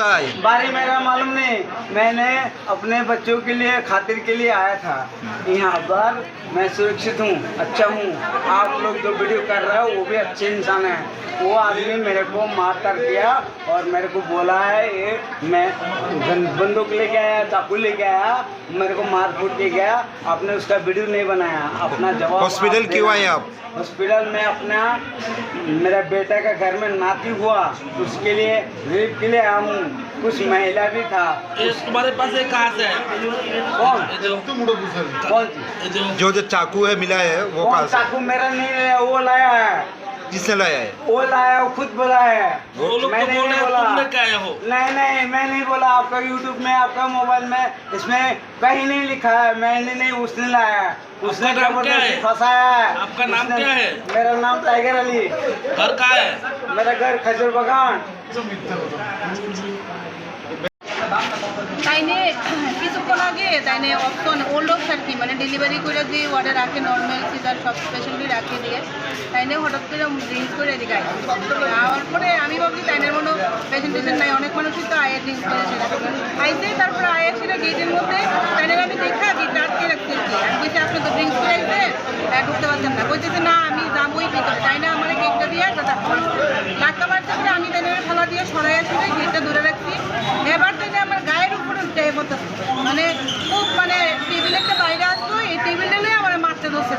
होता है? बारे मेरा मालूम नहीं। मैंने अपने बच्चों के लिए खातिर के लिए आया था। यहाँ पर मैं सुरक्षित हूँ अच्छा हूँ। आप लोग जो वीडियो कर रहे हो वो भी अच्छे इंसान है। वो आदमी मेरे को मार कर दिया और मेरे को बोला है ये मैं बंदूक लेके आया चाकू लेके आया मेरे को मार फूट के गया। आपने उसका वीडियो नहीं बनाया। अपना जवाब हॉस्पिटल क्यों आए आप? हॉस्पिटल में अपना मेरा बेटा का घर में नाती हुआ। उसके लिए रेप के लिए आया हूँ। कुछ महिला भी था। तुम्हारे पास एक कहाँ से है। कौन? जो कौन? जो जो जो चाकू है मिला है वो चाकू? मेरा नहीं है वो लाया है। किसने लाया है? वो लाया वो खुद बोला है। वो लोग तो मैंने बोल रहे नहीं हैं बोला। तुमने क्या हो नहीं नहीं मैं नहीं बोला। आपका यूट्यूब में आपका मोबाइल में इसमें कहीं नहीं लिखा है। मैंने नहीं उसने लाया उसने नाम क्या ज़बरदस्ती है? फंसाया है। आपका नाम क्या है? मेरा नाम टाइगर अली। घर कहाँ है? मेरा घर खजूर बगान। তাইনে কিছুক্ষণ আগে তাইনে অপশন ওল্ড আর কি মানে ডেলিভারি করে যে ওয়ার্ডে রাখে নর্মাল সিজার সব স্পেশালি রাখে দিয়ে তাইনে হঠাৎ করে ড্রিঙ্কস করে এদিকে আয়। পরে আমি ভাবছি তাইনের কোনো পেশেন্ট টেশেন্ট নাই অনেক মানুষই তো আয়ে ড্রিঙ্কস করে সেটা তারপরে আয়ে সেটা গেটের মধ্যে তাইনের আমি দেখা গেটটা আটকে রাখছি আর কি। বলছি আপনি তো ড্রিঙ্কস করে আহ, ঢুকতে পারছেন না। বলতেছে না আমি যাবোই ভিতরে। তাই না আমার গেটটা দিয়ে ধাক্কা মারছে ধাক্কা মারছে পরে আমি দিয়ে সরাই আসলে গেটটা ধরে রাখছি। এবার তাইনে আমার গায়ের উপরে উঠে পড়তেছে মানে খুব মানে টেবিল একটা বাইরে আসতো এই টেবিলটা নিয়ে আমার মারতে ধরছে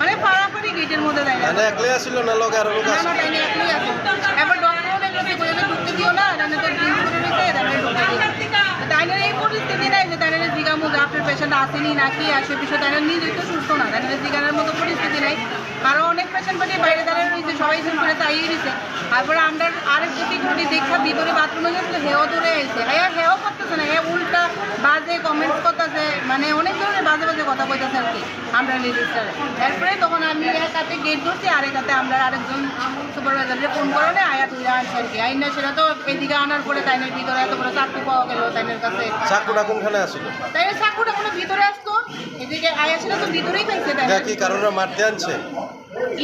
মানে পাড়াপাড়ি গেটের মধ্যে দাঁড়িয়ে। মানে একলাই আসছিল না লোক আর লোক না না একলাই আছে এবার ডক্টর বলে ঢুকতে দিও না তাহলে তো ড্রিঙ্ক করে নিতে তাহলে ঢুকতে দিও তাইনের এই পরিস্থিতি নাই যে তাইনের জিগামু আপনার পেশেন্ট আসেনি নাকি, আসে বিষয় তাইনের নিজেই তো সুস্থ না। তাইনের জিগানোর মতো পরিস্থিতি নাই। কারণ অনেক পেশেন্ট পাঠিয়ে বাইরে দাঁড়িয়ে রয়েছে, সবাই জুম করে তাইয়ে দিছে। তারপরে আমরা আরেক সিকিউরিটি দেখা ভিতরে বাথরুমে গেছিল হেও দূরে এসে হ্যাঁ করতেছে না হ্যাঁ উল্টা বাজে কমেন্টস করতেছে মানে অনেক ধরনের বাজে বাজে কথা কইতেছে আর কি আমরা লেডিসরা এরপরে তখন আমি এক হাতে গেট ধরছি আরেক হাতে আমরা আরেকজন সুপারভাইজারকে ফোন করে আয়া তুই আনছে আর কি। আইন না সেটা তো এদিকে আনার পরে তাইনের ভিতরে এত বড় চাকু পাওয়া গেল তাইনের কাছে। চাকুটা কোনখানে আসছিল তাই চাকুটা কোনো ভিতরে আসতো? এদিকে আয়া সেটা তো ভিতরেই ফেলছে তাই কি কারোর মারতে আনছে?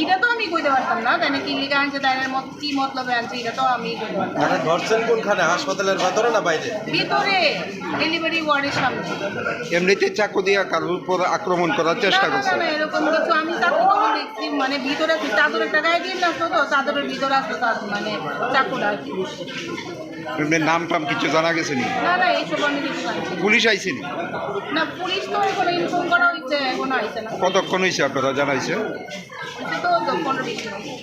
এটা তো আমি কইতে পারতাম না তাই কি লিখে আনছে তাইনের মত কি মতলবে আনছে এটা তো আমি মানে ধরছেন কোনখানে? হাসপাতালের ভেতরে না বাইরে? ভিতরে ডেলিভারি ওয়ার্ডের সামনে। এমনিতে চাকু দিয়ে কারোর উপর আক্রমণ করার চেষ্টা করছে। না, এরকম কিছু আমি চাকু দেখছি মানে ভিতরে চাদরের একটা গায়ে দিয়ে আসতো তো চাদরের ভিতরে আসতো মানে চাকুটা আর কি। নাম টাম কিছু জানা গেছে নি। পুলিশ আইসেনি না পুলিশ তো ইনফর্ম করা হয়েছে এখনও আইছে না। কতক্ষণ হয়েছে আপনারা জানাইছে হচ্ছে তো তো পনেরো বিশ মিনিট।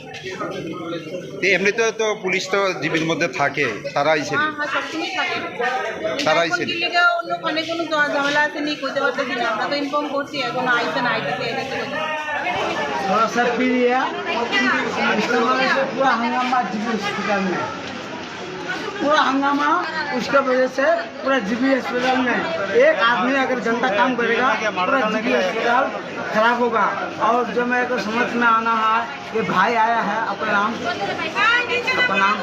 তো এমনিতে তো পুলিশ তো জীবের মধ্যে থাকে তারা আইসেনি হ্যাঁ হ্যাঁ সবসময় থাকে তারা এখন আইছে? কি লিগা অন্য ওখানে কোনো ঝ- ঝামেলা আছে নি কইতে পারতেছি না আমরা তো ইনফর্ম করছি এখনো আইছে না আইতেছে এটাকে কইতে थोड़ा सा पी लिया इसके वजह से पूरा हंगामा जीबी हॉस्पिटल में पूरा हंगामा, उसके वजह से पूरा जीबी हॉस्पिटल में एक आदमी अगर जनता काम करेगा, पूरा जीबी अस्पताल खराब होगा। और जो मेरे को समझ में आना है कि भाई आया है, अपना नाम? अपना नाम?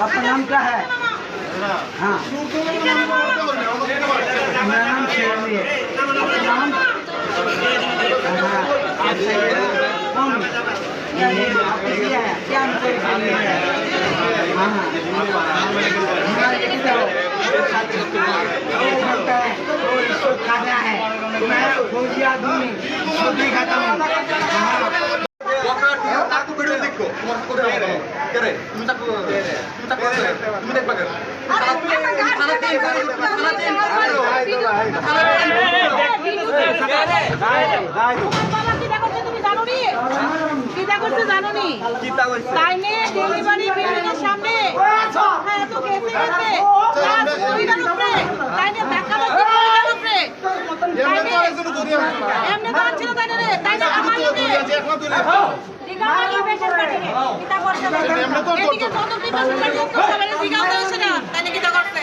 आपका नाम क्या है? हाँ। मेरा नाम शेरनी है। नाम हाँ। कौन? आप क्या है? हमको खाने है? हाँ, हाँ। हमारे किधर हो? वो खाता है, वो इसको खाता है। मैं फौजी आदमी, सब्जी खाता हूँ। हाँ। কিতা করছে জানো নি তাইনে ডেলিভারি বিল্ডিংয়ের সামনে এত কেসে গেছে। মহিলার উপরে। তাইনে দেখাল মহিলার উপরে। এমনি তো ছিল তাইনে রে তাইনে কামালি রে দিগামালি পেশেন্ট কাটে কিতা করছে এদিকে তদন্ত পেশেন্ট কাটে সবাই দিগাও দিয়েছে না। তাইনে কিতা করছে।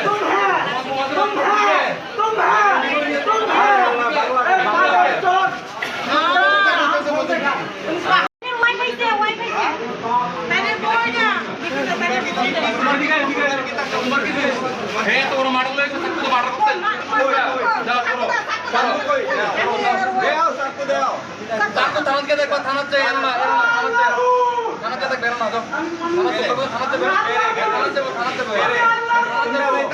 থানাতে দেখবা, থানাতে এর না এর না থানাতে থানাতে দেখ বেরো না যাও। থানাতে থানাতে বেরো থানাতে বেরো থানাতে বেরো